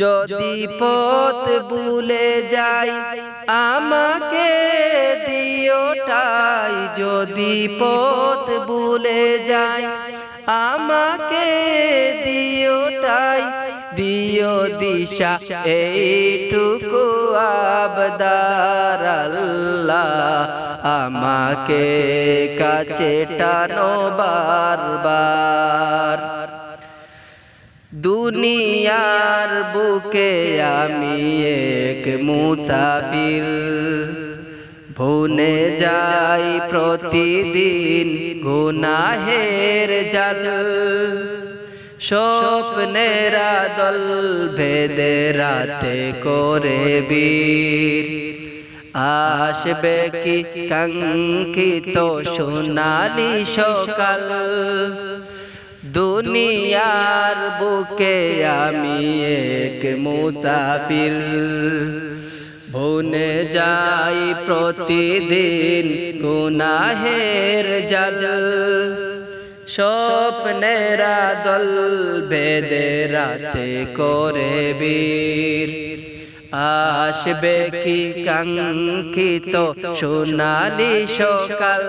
যদি পথ ভুলে যাই আমাকে দিওটাই। যদি পথ ভুলে যাই আমাকে দিওটাই। দিও দিশা এইটুকু আবদার আল্লাহ। আমাকে কাছে টানো বারবার। দুনিয়ার বুকে আমি এক মুসাফির। ভুনে যাই প্রতিদিন গুনাহের জাল। স্বপ্নেরা দল ভেদে রাতে করে বীর। আসবে কি কাঙ্ক্ষিত সোনালি সকাল? দুনিয়ার বুকে আমি এক মুসাফির। ভুনে যাই প্রতিদিন গুনাহের জাল স্বপ্নেরা দল বেদে রাতে করে বীর। আসবে কি কাঙ্ক্ষিত সোনালি সকাল?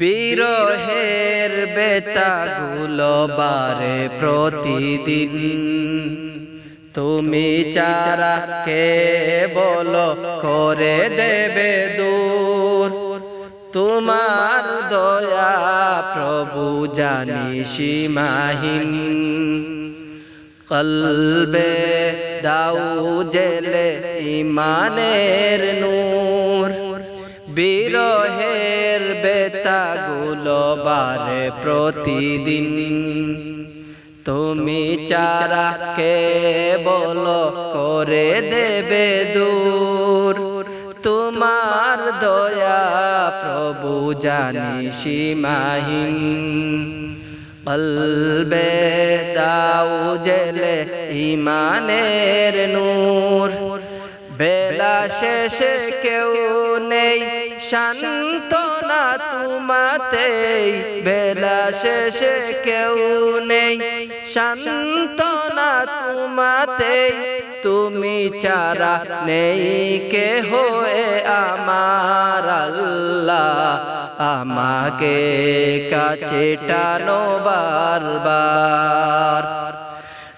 বিরহের বেতাগুলো বারে প্রতিদিন। তুমি চারা কে বলো করে দেবে দূর। তোমার দয়া প্রভু জানি সীমাহীন। কলবে দাউ জেলে ইমানের নূর। বিরহের বেতাগুলো বারে প্রতিদিন। তুমি চারা কে বলো করে দেবে দূর। তোমার দয়া প্রভু জানি সীমাহীন। কলবে দাউ জেলে ইমানের নূর। বেলা শেষে কেউ নেই। শান্তনা তোমাতেই বেলা শেষে কেউ নেই। শান্তনা তোমাতেই তুমি চারা নেই কে হয়ে আমার আল্লাহ। আমাকে কাছে টানো বারবার।